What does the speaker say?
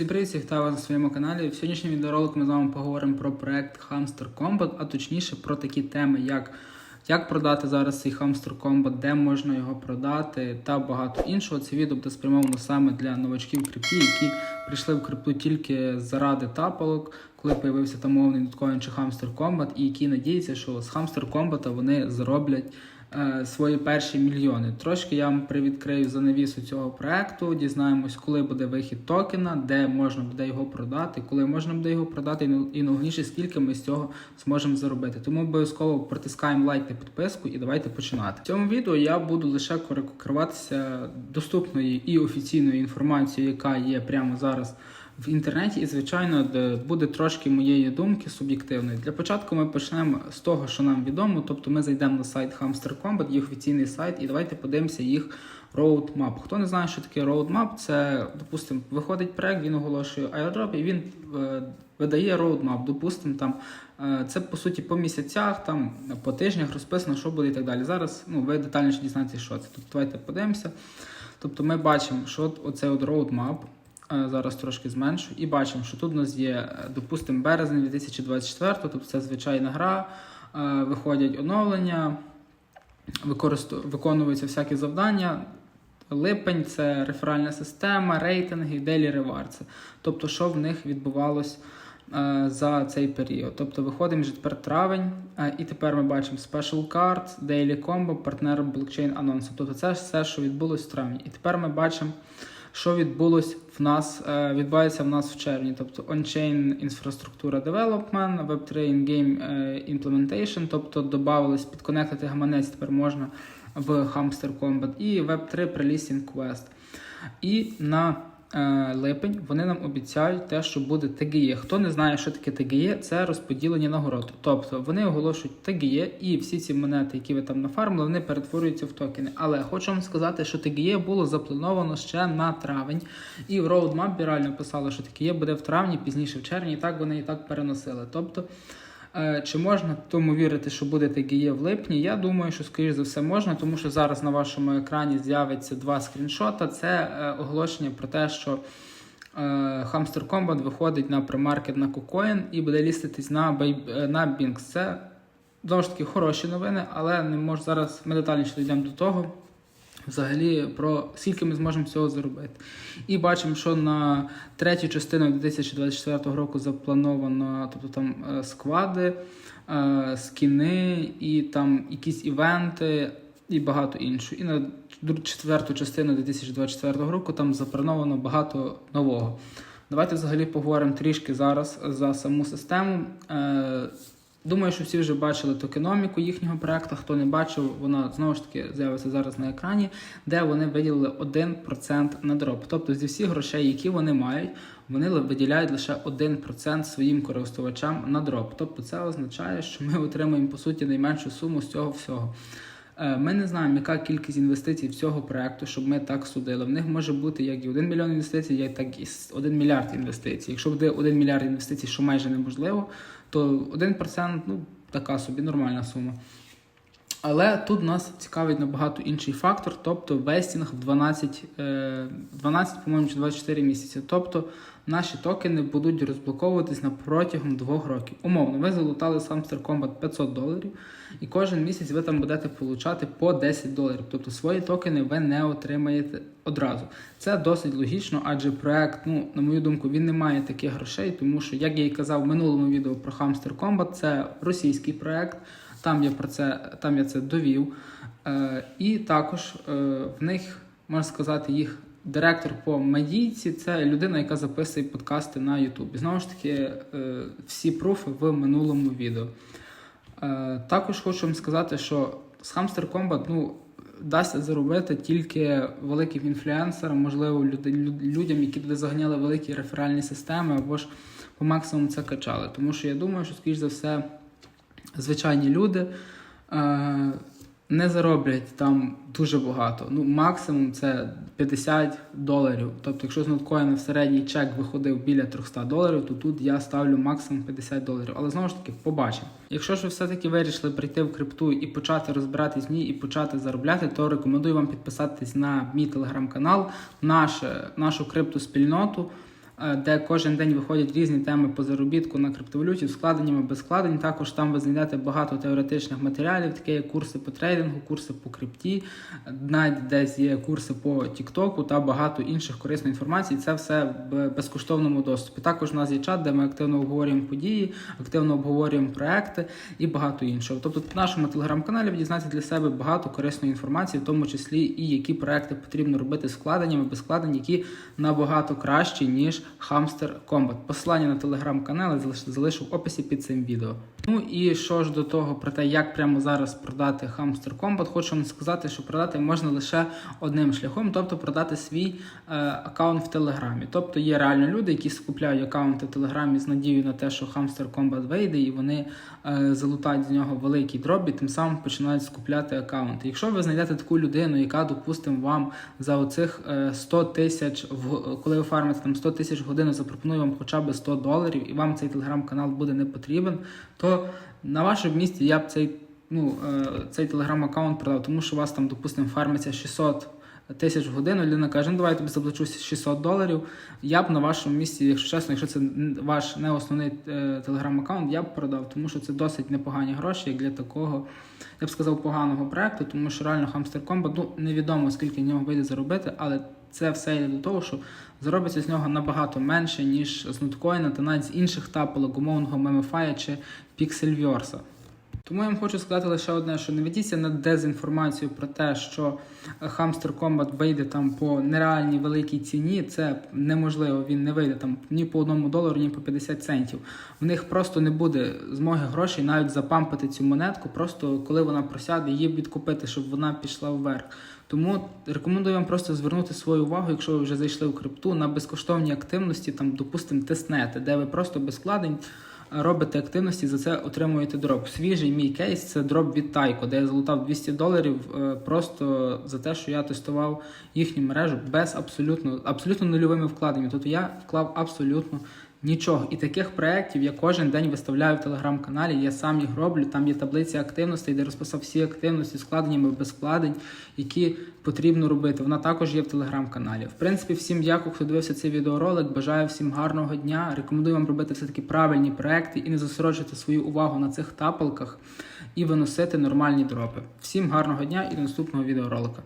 Всім привіт, всіх вас на своєму каналі. В сьогоднішньому відеоролику ми з вами поговоримо про проект Hamster Combat, а точніше про такі теми, як як продати зараз цей Hamster Combat, де можна його продати та багато іншого. Це відео буде спрямовано саме для новачків крипті, які прийшли в крипту тільки заради тапалок, коли появився там мовний чи Hamster Combat, і які надіються, що з Hamster Combat вони зароблять е, свої перші мільйони. Трошки я вам привідкрию занавісу цього проекту. Дізнаємось, коли буде вихід токена, де можна буде його продати, коли можна буде його продати, і найголовніше, скільки ми з цього зможемо заробити. Тому обов'язково протискаємо лайк та підписку і давайте починати. В цьому відео я буду лише керуватися доступною і офіційною інформацією, яка є прямо зараз в інтернеті, і звичайно буде трошки моєї думки суб'єктивної. Для початку ми почнемо з того, що нам відомо. Тобто ми зайдемо на сайт Hamster Combat, їх офіційний сайт, і давайте подивимося їх roadmap. Хто не знає, що таке roadmap, це, допустимо, виходить проект, він оголошує airdrop, і він е, видає roadmap. Допустимо, там е, це по суті по місяцях, там по тижнях розписано, що буде і так далі. Зараз ну, ви детальніше дізнаєтеся, що це. Тобто давайте подивимося. Тобто ми бачимо, що оцей от roadmap, зараз трошки зменшу, і бачимо, що тут у нас є, е, допустимо, березень 2024, тобто це звичайна гра, е, виходять оновлення, виконуються всякі завдання. Липень це реферальна система, рейтинги, делі реварці. Тобто, що в них відбувалось е, за цей період. Тобто виходимо вже тепер травень, е, і тепер ми бачимо Special Card, Daily Combo, партнер блокчейн анонсу. Тобто це все, що відбулось в травні. І тепер ми бачимо, що відбулось в нас, е, відбувається в нас в червні. Тобто on-chain інфраструктура development, Web3 in-game implementation, тобто додавались підконектити гаманець тепер можна в Hamster Combat і Web3 Pre-Listing Quest. І на липень вони нам обіцяють те, що буде TGE. Хто не знає, що таке TGE, це розподілення нагород. Тобто вони оголошують TGE, і всі ці монети, які ви там нафармили, вони перетворюються в токени. Але хочу вам сказати, що TGE було заплановано ще на травень, і в роудмапі реально писали, що TGE буде в травні, пізніше в червні, і так вони і так переносили. Тобто. Е, Чи можна тому вірити, що буде TGE в липні? Я думаю, що скоріш за все можна, тому що зараз на вашому екрані з'явиться два скріншота. Це е, оголошення про те, що е, Hamster Combat виходить на премаркет на KuCoin і буде ліститись на, на Binx. Це знову ж таки хороші новини, але не можу зараз ми детальніше дійдемо до того. Взагалі, про скільки ми зможемо цього заробити. І бачимо, що на третю частину 2024 року заплановано, тобто там е, склади, е, скіни і там якісь івенти і багато іншого. І на четверту частину 2024 року там заплановано багато нового. Давайте взагалі поговоримо трішки зараз за саму систему. Думаю, що всі вже бачили токеноміку їхнього проекту. Хто не бачив, вона знову ж таки з'явиться зараз на екрані, де вони виділили 1% на дроп. Тобто зі всіх грошей, які вони мають, вони виділяють лише 1% своїм користувачам на дроп. Тобто це означає, що ми отримуємо по суті найменшу суму з цього всього. Е, Ми не знаємо, яка кількість інвестицій в цього проекту, щоб ми так судили. В них може бути як і 1 мільйон інвестицій, так і с- 1 мільярд інвестицій. Якщо буде 1 мільярд інвестицій, що майже неможливо, то 1% ну така собі нормальна сума. Але тут нас цікавить набагато інший фактор, тобто вестінг в 12, е, 12 по-моєму, чи 24 місяці. Тобто наші токени будуть розблоковуватись на протягом двох років. Умовно, ви залутали Hamster Combat 500 доларів, і кожен місяць ви там будете получати по 10 доларів. Тобто свої токени ви не отримаєте одразу. Це досить логічно, адже проект, ну, на мою думку, він не має таких грошей, тому що, як я і казав в минулому відео про Hamster Combat, це російський проект. Там я про це там я це довів. Е, і також е, в них можна сказати їх директор по медійці це людина, яка записує подкасти на YouTube. Знову ж таки, е, всі пруфи в минулому відео. Е, також хочу вам сказати, що з Hamster Combat ну, дасть заробити тільки великим інфлюенсерам, можливо, люди- люд- людям, які туди заганяли великі реферальні системи, або ж по максимуму це качали. Тому що я думаю, що, скоріш за все, звичайні люди е, не зароблять там дуже багато. Ну, максимум це 50 доларів. Тобто, якщо з ноткоїна в середній чек виходив біля 300 доларів, то тут я ставлю максимум 50 доларів. Але знову ж таки, побачимо. Якщо ж ви все-таки вирішили прийти в крипту і почати розбиратись в ній і почати заробляти, то рекомендую вам підписатись на мій телеграм-канал, наше, нашу криптоспільноту. Е, де кожен день виходять різні теми по заробітку на криптовалюті з вкладеннями, без вкладень. Також там ви знайдете багато теоретичних матеріалів, такі як курси по трейдингу, курси по крипті, навіть десь є курси по Тіктоку та багато інших корисної інформації. Це все в безкоштовному доступі. Також у нас є чат, де ми активно обговорюємо події, активно обговорюємо проекти і багато іншого. Тобто в нашому телеграм-каналі ви дізнаєтеся для себе багато корисної інформації, в тому числі і які проекти потрібно робити з вкладеннями, без вкладень, які набагато кращі, ніж Hamster Combat. Посилання на телеграм-канал залишу в описі під цим відео. Ну і що ж до того про те, як прямо зараз продати Hamster Combat, хочу вам сказати, що продати можна лише одним шляхом, тобто продати свій е, аккаунт в Телеграмі. Тобто є реально люди, які скупляють аккаунти в Телеграмі з надією на те, що Hamster Combat вийде, і вони е, залутають з нього великий дроб і тим самим починають скупляти аккаунти. Якщо ви знайдете таку людину, яка, допустимо, вам за оцих е, 100 тисяч, в- коли ви фармите там 100 тисяч в годину, запропонує вам хоча б 100 доларів, і вам цей телеграм-канал буде не потрібен, то на вашому місці я б цей, ну, е, цей телеграм-аккаунт продав, тому що у вас там, допустимо, фармиться 600 тисяч в годину, людина каже, ну давай я тобі заплачу 600 доларів. Я б на вашому місці, якщо чесно, якщо це ваш не основний е, телеграм-аккаунт, я б продав, тому що це досить непогані гроші як для такого, я б сказав, поганого проекту, тому що реально Hamster Combat, ну невідомо скільки в нього вийде заробити, але це все йде до того, що заробиться з нього набагато менше, ніж з ноткоїна та навіть з інших тапелок, умовного мемефая чи Pixelverse. Тому я вам хочу сказати лише одне, що не ведіться на дезінформацію про те, що Hamster Combat вийде там по нереальній великій ціні. Це неможливо, він не вийде там ні по одному долару, ні по 50 центів. В них просто не буде змоги грошей навіть запампити цю монетку, просто коли вона просяде, її відкупити, щоб вона пішла вверх. Тому рекомендую вам просто звернути свою увагу, якщо ви вже зайшли в крипту, на безкоштовні активності, там, допустимо, тестнети, де ви просто без вкладень робите активності, за це отримуєте дроп. Свіжий мій кейс це дроп від Тайко, де я залутав 200 доларів е, просто за те, що я тестував їхню мережу без абсолютно абсолютно нульовими вкладеннями. Тобто я вклав абсолютно нічого. І таких проєктів я кожен день виставляю в телеграм-каналі. Я сам їх роблю. Там є таблиця активностей, де розписав всі активності з вкладеннями без вкладень, які потрібно робити. Вона також є в телеграм-каналі. В принципі, всім дякую, хто дивився цей відеоролик. Бажаю всім гарного дня. Рекомендую вам робити все таки правильні проекти і не зосереджувати свою увагу на цих тапалках і виносити нормальні дропи. Всім гарного дня і до наступного відеоролика.